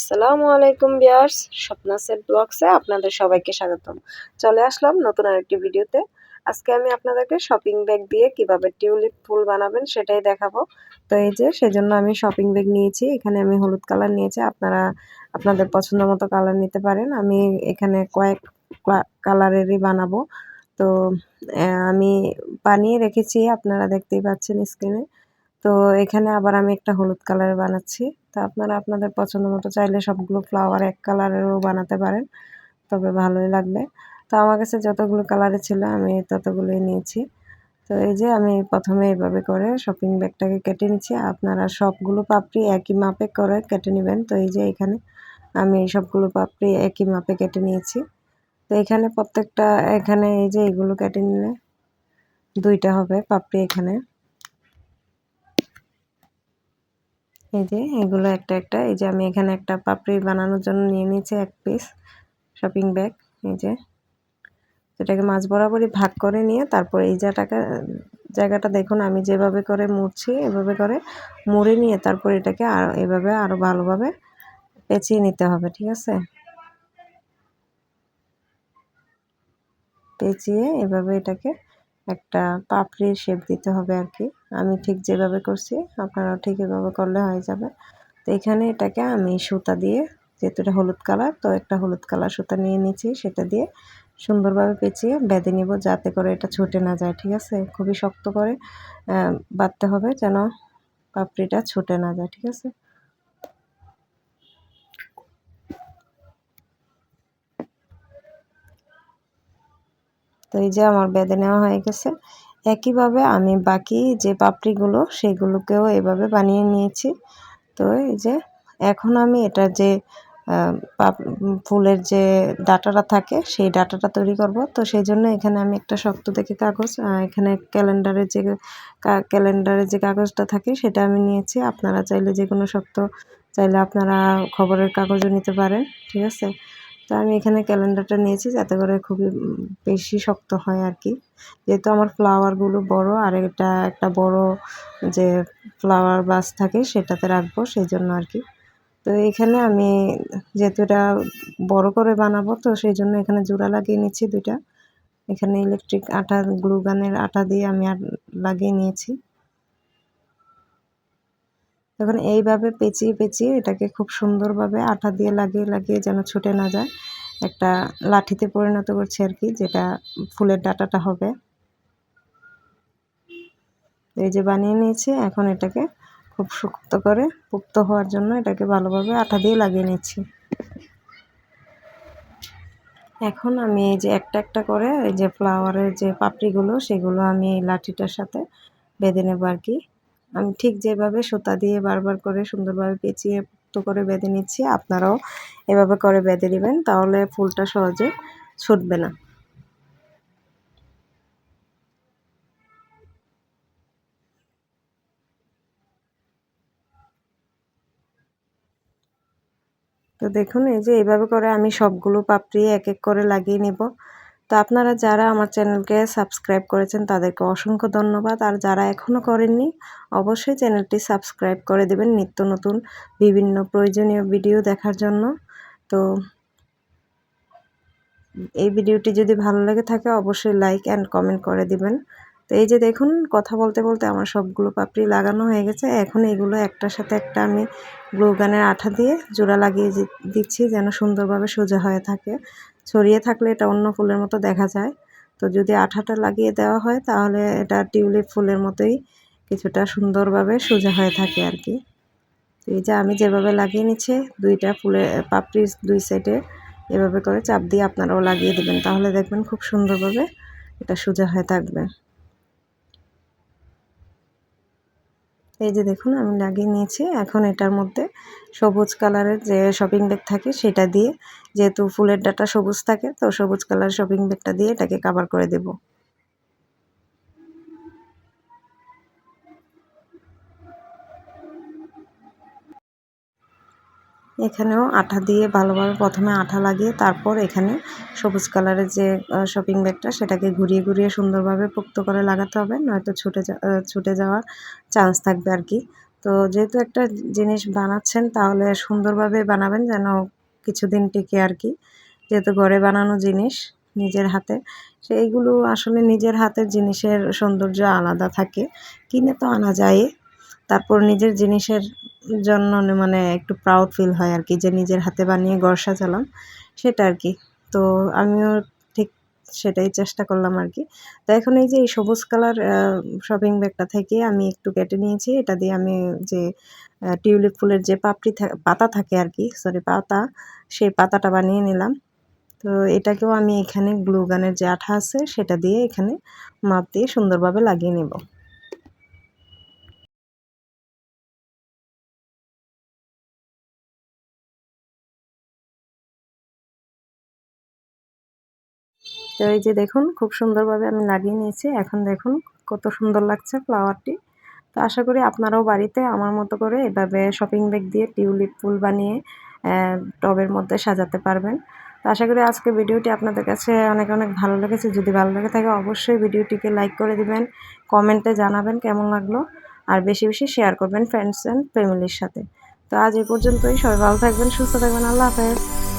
আসসালামু আলাইকুম বিয়ার্স স্বপ্নাসের ব্লগসে আপনাদের সবাইকে স্বাগতম। চলে আসলাম নতুন আরেকটি ভিডিওতে। আজকে আমি আপনাদেরকে শপিং ব্যাগ দিয়ে কীভাবে টিউলিপ ফুল বানাবেন সেটাই দেখাবো। তো এই যে, সেজন্য আমি শপিং ব্যাগ নিয়েছি। এখানে আমি হলুদ কালার নিয়েছি। আপনারা, আপনাদের পছন্দ মতো কালার নিতে পারেন। আমি এখানে কয়েক কালারেরই বানাবো। তো আমি বানিয়ে রেখেছি। আপনারা দেখতেই পাচ্ছেন স্ক্রিনে তো এখানে আবার আমি একটা হলুদ কালার বানাচ্ছি। তো আপনারা আপনাদের পছন্দ মতো চাইলে সবগুলো ফ্লাওয়ার এক কালারেরও বানাতে পারেন, তবে ভালোই লাগবে। তো আমার কাছে যতগুলো কালারে ছিল আমি ততগুলোই নিয়েছি। তো এই যে আমি প্রথমে এইভাবে করে শপিং ব্যাগটাকে কেটে নিচ্ছি। আপনারা সবগুলো পাপড়ি একই মাপে করে কেটে নেবেন। তো এই যে এখানে আমি সবগুলো পাপড়ি একই মাপে কেটে নিয়েছি। তো এখানে প্রত্যেকটা, এখানে এই যে এগুলো কেটে নিলে দুইটা হবে পাপড়ি এখানে। এই যে, এগুলো একটা একটা। এই যে, আমি এখানে একটা পাপড়ি বানানোর জন্য নিয়ে নিয়েছি এক পিস শপিং ব্যাগ এই যে এটাকে মাছ বরাবরই ভাগ করে নিয়ে তারপর এই জায়গাটা জায়গাটা দেখুন, আমি যেভাবে করে মুড়ছি, এভাবে করে মুড়ে নিয়ে তারপর এটাকে আর এভাবে আরও ভালোভাবে পেঁচিয়ে নিতে হবে, ঠিক আছে? পেঁচিয়ে এভাবে এটাকে একটা পাপড়ির শেপ দিতে হবে আর কি। আমি ঠিক যেভাবে করছি, আপনারাও ঠিক এভাবে করলে হয়ে যাবে। তো এখানে এটাকে আমি সুতা দিয়ে, যেহেতু এটা হলুদ কালার, তো একটা হলুদ কালার সুতা নিয়ে নিচ্ছি সেটা দিয়ে সুন্দরভাবে পেঁচিয়ে বেঁধে নিব যাতে করে এটা ছুটে না যায়, ঠিক আছে? খুবই শক্ত করে বাঁধতে হবে যেন পাপড়িটা ছুটে না যায়, ঠিক আছে? তো এই যে আমার বেঁধে নেওয়া হয়ে গেছে। একইভাবে আমি বাকি যে পাপড়িগুলো, সেগুলোকেও এভাবে বানিয়ে নিয়েছি। তো এই যে, এখন আমি এটা যে ফুলের যে ডাটাটা থাকে, সেই ডাটাটা তৈরি করব। তো সেই জন্য এখানে আমি একটা শক্ত দেখে কাগজ এখানে ক্যালেন্ডারের যে ক্যালেন্ডারের যে কাগজটা থাকে, সেটা আমি নিয়েছি। আপনারা চাইলে যে কোনো শক্ত, চাইলে আপনারা খবরের কাগজও নিতে পারেন, ঠিক আছে? তো আমি এখানে ক্যালেন্ডারটা নিয়েছি যাতে করে খুবই বেশি শক্ত হয় আর কি। যেহেতু আমার ফ্লাওয়ারগুলো বড় আর এটা একটা বড় যে ফ্লাওয়ার বাস থাকে সেটাতে রাখব সেই জন্য আর কি। তো এখানে আমি যেহেতু এটা বড় করে বানাবো তো সেই জন্য এখানে জোড়া লাগিয়ে নিচ্ছি দুইটা। এখানে ইলেকট্রিক আটা গ্লুগানের আটা দিয়ে আমি লাগিয়ে নিয়েছি। এখন এইভাবে পেঁচিয়ে পেঁচিয়ে এটাকে খুব সুন্দরভাবে আঠা দিয়ে লাগিয়ে লাগিয়ে যেন ছুটে না যায়। একটা লাঠিতে পরিণত করছি আর কি, যেটা ফুলের ডাটাটা হবে। এই যে বানিয়ে নিয়েছি, এখন এটাকে খুব শক্ত করে পুক্ত হওয়ার জন্য এটাকে ভালোভাবে আঠা দিয়ে লাগিয়ে নিচ্ছি। এখন আমি এই যে একটা একটা করে এই যে ফ্লাওয়ারের যে পাপড়িগুলো, সেগুলো আমি এই লাঠিটার সাথে বেঁধে নেব আর কি। আমি ঠিক যেভাবে সুতা দিয়ে বারবার করে সুন্দরভাবে পেঁচিয়ে পুক্ত করে বেঁধে নিচ্ছি, আপনারাও এভাবে করে বেঁধে নেবেন, তাহলে ফুলটা সহজে ছুটবে না। তো দেখুন, এই যে এইভাবে করে আমি সবগুলো পাপড়ি এক এক করে লাগিয়ে নিব। তো আপনারা যারা আমার চ্যানেলকে সাবস্ক্রাইব করেছেন, তাদেরকে অসংখ্য ধন্যবাদ। আর যারা এখনও করেননি, অবশ্যই চ্যানেলটি সাবস্ক্রাইব করে দেবেন নিত্য নতুন বিভিন্ন প্রয়োজনীয় ভিডিও দেখার জন্য। তো এই ভিডিওটি যদি ভালো লেগে থাকে, অবশ্যই লাইক অ্যান্ড কমেন্ট করে দিবেন। তো এই যে দেখুন, কথা বলতে বলতে আমার সবগুলো পাপড়ি লাগানো হয়ে গেছে। এখন এগুলো একটার সাথে একটা আমি গ্লু গানের আঠা দিয়ে জোড়া লাগিয়ে দিচ্ছি যেন সুন্দরভাবে সোজা হয়ে থাকে। ছড়িয়ে থাকলে এটা অন্য ফুলের মতো দেখা যায়। তো যদি আঠাটা লাগিয়ে দেওয়া হয়, তাহলে এটা টিউলিপ ফুলের মতোই কিছুটা সুন্দরভাবে সোজা হয়ে থাকে আর কি। তো এই যে আমি যেভাবে লাগিয়ে নিচ্ছি, দুইটা ফুলের পাপড়ি দুই সাইডে এভাবে করে চাপ দিয়ে আপনারাও লাগিয়ে দেবেন। তাহলে দেখবেন খুব সুন্দরভাবে এটা সোজা হয়ে থাকবে। এই যে দেখুন, আমি লাগিয়ে নিয়েছি। এখন এটার মধ্যে সবুজ কালারের যে শপিং ব্যাগ থাকে সেটা দিয়ে, যেহেতু ফুলের ডাটা সবুজ থাকে, তো সবুজ কালার শপিং ব্যাগটা দিয়ে এটাকে কাভার করে দেবো। এখানেও আঠা দিয়ে ভালোভাবে প্রথমে আঠা লাগিয়ে তারপর এখানে সবুজ কালারের যে শপিং ব্যাগটা সেটাকে ঘুরিয়ে ঘুরিয়ে সুন্দরভাবে পোক্ত করে লাগাতে হবে, নয়তো ছুটে যা ছুটে যাওয়ার চান্স থাকবে আর কি। তো যেহেতু একটা জিনিস বানাচ্ছেন তাহলে সুন্দরভাবে বানাবেন যেন কিছুদিন টিকে আর কি। যেহেতু ঘরে বানানো জিনিস নিজের হাতে, সেইগুলো আসলে নিজের হাতের জিনিসের সৌন্দর্য আলাদা থাকে, কিনে তো আনা যায় তারপর নিজের জিনিসের জন্য মানে একটু প্রাউড ফিল হয় আর কি, যে নিজের হাতে বানিয়ে ঘর সাজালাম, সেটা আর কি। তো আমিও ঠিক সেটাই চেষ্টা করলাম আর কি। তো এখন এই যে এই সবুজ কালার শপিং ব্যাগটা থেকে আমি একটু কেটে নিয়েছি, এটা দিয়ে আমি যে টিউলিপ ফুলের যে পাপড়ি পাতা থাকে আর কি সরি পাতা, সেই পাতাটা বানিয়ে নিলাম। তো এটাকেও আমি এখানে গ্লুগানের যে আঠা আছে, সেটা দিয়ে এখানে মাপ দিয়ে সুন্দরভাবে লাগিয়ে নেব। তো এই যে দেখুন, খুব সুন্দরভাবে আমি লাগিয়ে নিয়েছি। এখন দেখুন, কত সুন্দর লাগছে ফ্লাওয়ারটি তো আশা করি আপনারাও বাড়িতে আমার মতো করে এভাবে শপিং ব্যাগ দিয়ে টিউলিপ ফুল বানিয়ে টবের মধ্যে সাজাতে পারবেন। তো আশা করি আজকে ভিডিওটি আপনাদের কাছে অনেক অনেক ভালো লেগেছে। যদি ভালো লেগে থাকে, অবশ্যই ভিডিওটিকে লাইক করে দিবেন, কমেন্টে জানাবেন কেমন লাগল, আর বেশি বেশি শেয়ার করবেন ফ্রেন্ডস অ্যান্ড ফ্যামিলির সাথে। তো আজ এই পর্যন্তই। সবাই ভালো থাকবেন, সুস্থ থাকবেন। আল্লাহ হাফেজ।